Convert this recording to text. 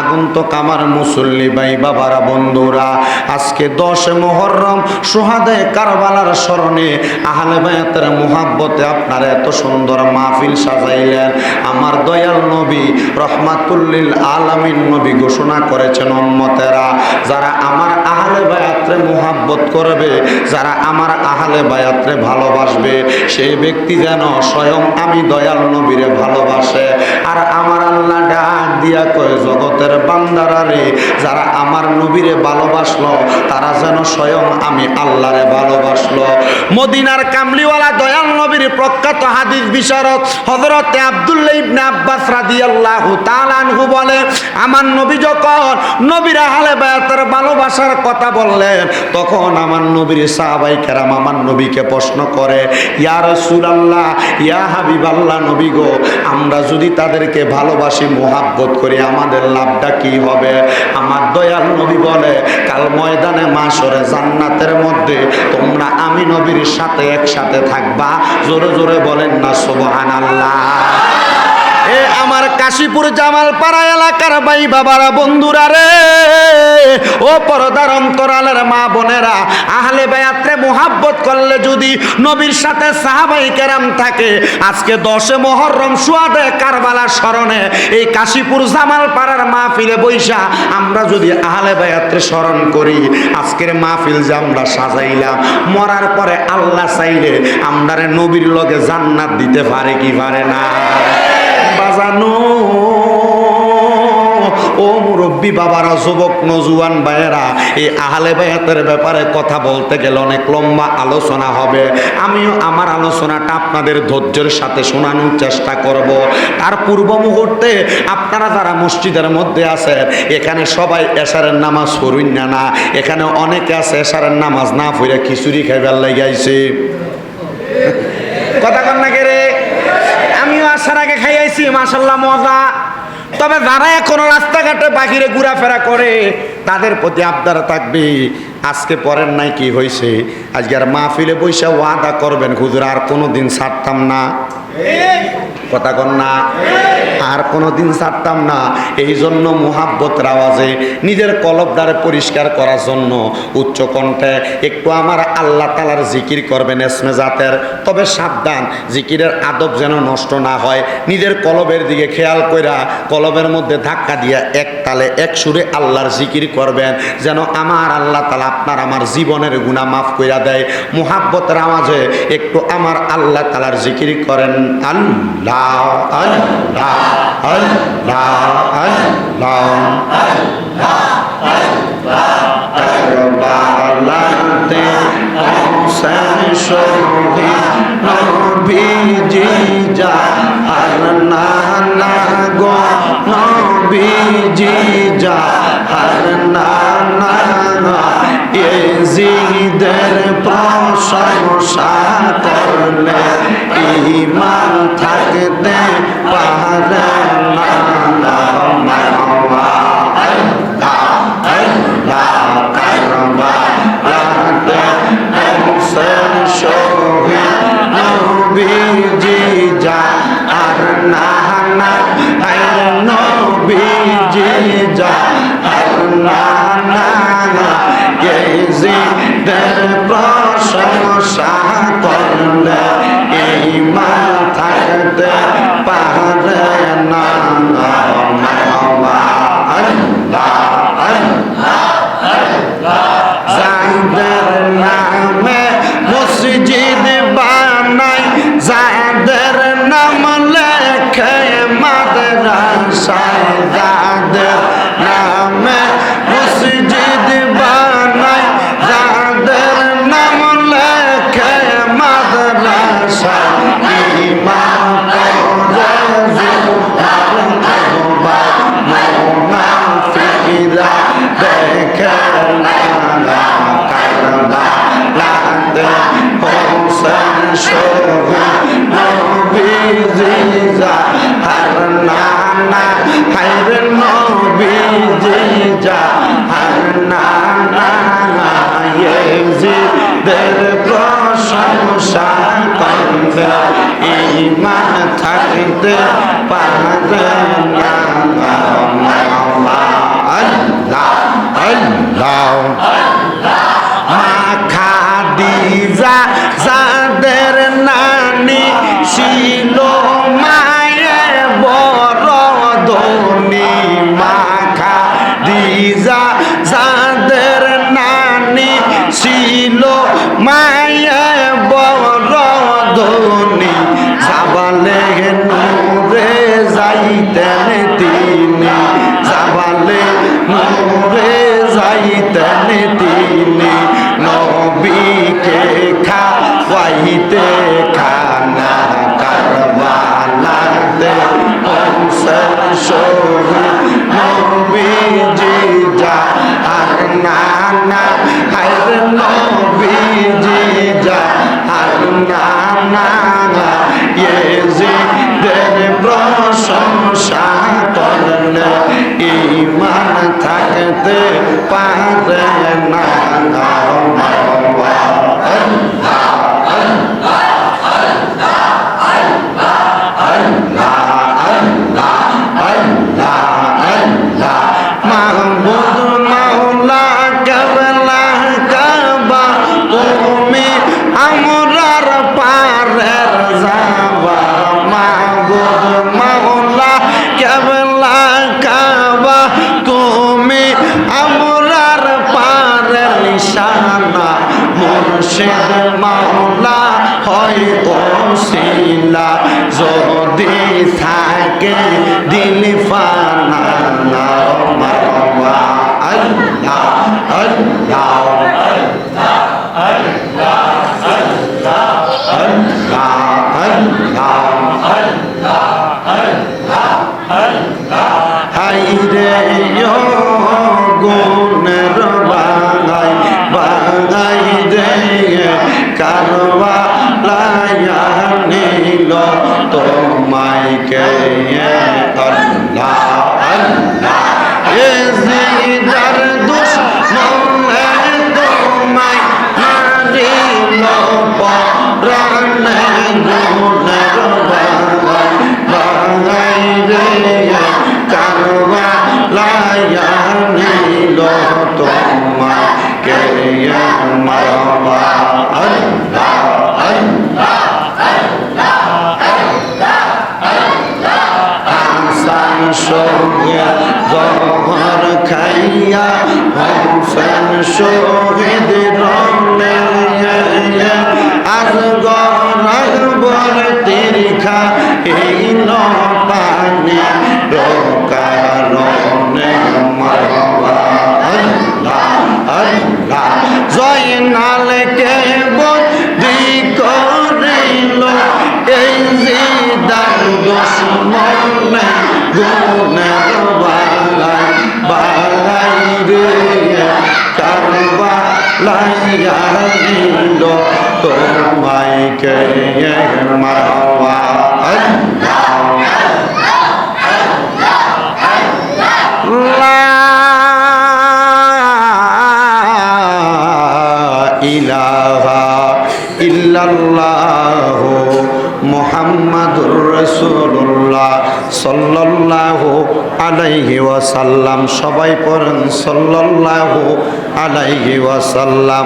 আগন্তক আমার মুসল্লি ভাই বাবারা, বন্ধুরা, আজকে দশ মহরম সোহাদে কারবালার স্মরণে আহলে বায়াতের মোহাব্বতে আপনারা এত সুন্দর মাহফিল সাজাইলেন। আমার দয়াল নবী, রহমাতুল্লিল আলামিন নবী ঘোষণা করেছেন উম্মতেরা, যারা আমার আহলে বায়াত্রে মোহাব্বত করবে, যারা আমার আহলে বায়াত্রে ভালোবাসবে, সেই ব্যক্তি যেন স্বয়ং আমি দয়াল নবীরে ভালোবাসে। আর আমার আল্লাহ ডাক দিয়া কয় জগতের বান্দারা রে, যারা আমার নবীরে ভালোবাসলো, তারা যেন স্বয়ং আমি আল্লাহরে ভালোবাসলো। মদিনার কামলিওয়ালা দয়াল নবীর প্রখ্যাত হাদিস বিশারদ হজরতে আব্দুল্লাহ ইবনে আব্বাস রাদিয়াল্লাহু তাআলা আনহু বলে, আমার নবী যখন নবীর আহলে বায়াতের ভালোবাসার কথা বললেন, তখন আমার নবীর সাহাবাই কেরাম আমার নবীকে প্রশ্ন করে, ইয়া রাসূলুল্লাহ, ইয়া হাবিবাল্লাহ নবী গো, আমরা যদি তাদেরকে ভালোবাসি, মোহাব্বত করি, আমাদের লাভটা কি হবে? আমার দয়াল নবী বলে, কাল ময়দানে মাসরে জান্নাতের মধ্যে তোমরা আমি নবীর সাথে একসাথে থাকবা। জোরে জোরে বলেন না, সুবহানাল্লাহ। এ আমার কাশীপুর জামাল পাড়া এলাকার ভাই বাবারা বন্ধুরা রে। ও পরদার অন্তরালের মা বোনেরা, আহলে বায়াত্রে মোহাব্বত করলে যদি নবীর সাথে সাহাবাই কেরাম থাকে, আজকে দশে মহরম সুয়াদে কারবালার স্মরণে এই কাশীপুর জামাল পাড়ার মাহফিলে বৈশা আমরা যদি আহলে বায়াত্রে স্মরণ করি, আজকের মাহফিল যে আমরা সাজাইলাম, মরার পরে আল্লাহ চাইলে আমরা নবীর লগে জান্নাত দিতে পারে কি পারে না। বাজানো ও মুরব্বী বাবারা, যুবক নজুয়ান ভাইয়েরা, এই আহলে বায়াতের ব্যাপারে কথা বলতে গেলে অনেক লম্বা আলোচনা হবে। আমিও আমার আলোচনাটা আপনাদের ধৈর্যের সাথে শোনানোর চেষ্টা করব। তার পূর্ব মুহূর্তে আপনারা যারা মসজিদের মধ্যে আছেন, এখানে সবাই এশারের নামাজ পড়ুন না না। এখানে অনেকে আছে এশারের নামাজ না পড়ে খিচুড়ি খাইবার লাগাইছে কথা কন না কে রে আমিও আসার আইছি মাসাল্লাহ মজা। তবে যারা এখনও রাস্তাঘাটে বাহিরে ঘোরাফেরা করে, তাদের প্রতি আবদার থাকবে, আজকে পরের নাই কি হয়েছে আজকে আর মাহফিলে বৈশা ওয়াদা করবেন, হুজুর, আর কোনো দিন ছাড়তাম না। কথা কন না। আর কোনো দিন ছাড়তাম না। এই জন্য মোহাব্বতের আওয়াজে নিজের কলবদারে পরিষ্কার করার জন্য উচ্চ কণ্ঠে একটু আমার আল্লাহ তালার জিকির করবেন এসমে জাতের। তবে সাবধান, জিকিরের আদব যেন নষ্ট না হয়। নিজের কলবের দিকে খেয়াল কইরা কলবের মধ্যে ধাক্কা দিয়া এক তালে এক সুরে আল্লাহর জিকির করবেন, যেন আমার আল্লাহ তালা আপনার আমার জীবনের গুণা মাফ কইরা দেয়। মোহাব্বতের আওয়াজে একটু আমার আল্লাহ তালার জিকির করেন আল্লাহ আল্লাহ আল্লাহ আল্লাহ আর না না গো নবীজি যা এজিদের প্রশংসা করলে ইমান থাকতে পারে না। বানাই যাদের เตปาเต যাইতেন তিনি, জাবালে নূরে যাইতেন তিনি। নবীকে খাওয়াইতে খানা কারবালাতে হংসের শহীদ নবীজি যা আর নানা হায় ইয়েজিদের প্রশংসা করলে ইমান থাকতে পারে না ওসিলা যদি থাকে দিল ফানা আল্লাহ আল্লাহ হাইরে গুণের তোমায় কে আল্লাহ আল্লাহ এ জিদার দুশ্মনে তোমায় মারিল পরাণে গুণের বাঙাই গর তিরখা এই নানি রকারণে লাইয়া দিল তোমায় কে মুহাম্মাদুর রাসূলুল্লাহ সবাই পড়েন সাল্লাল্লাহু আলাইহি ওয়াসাল্লাম।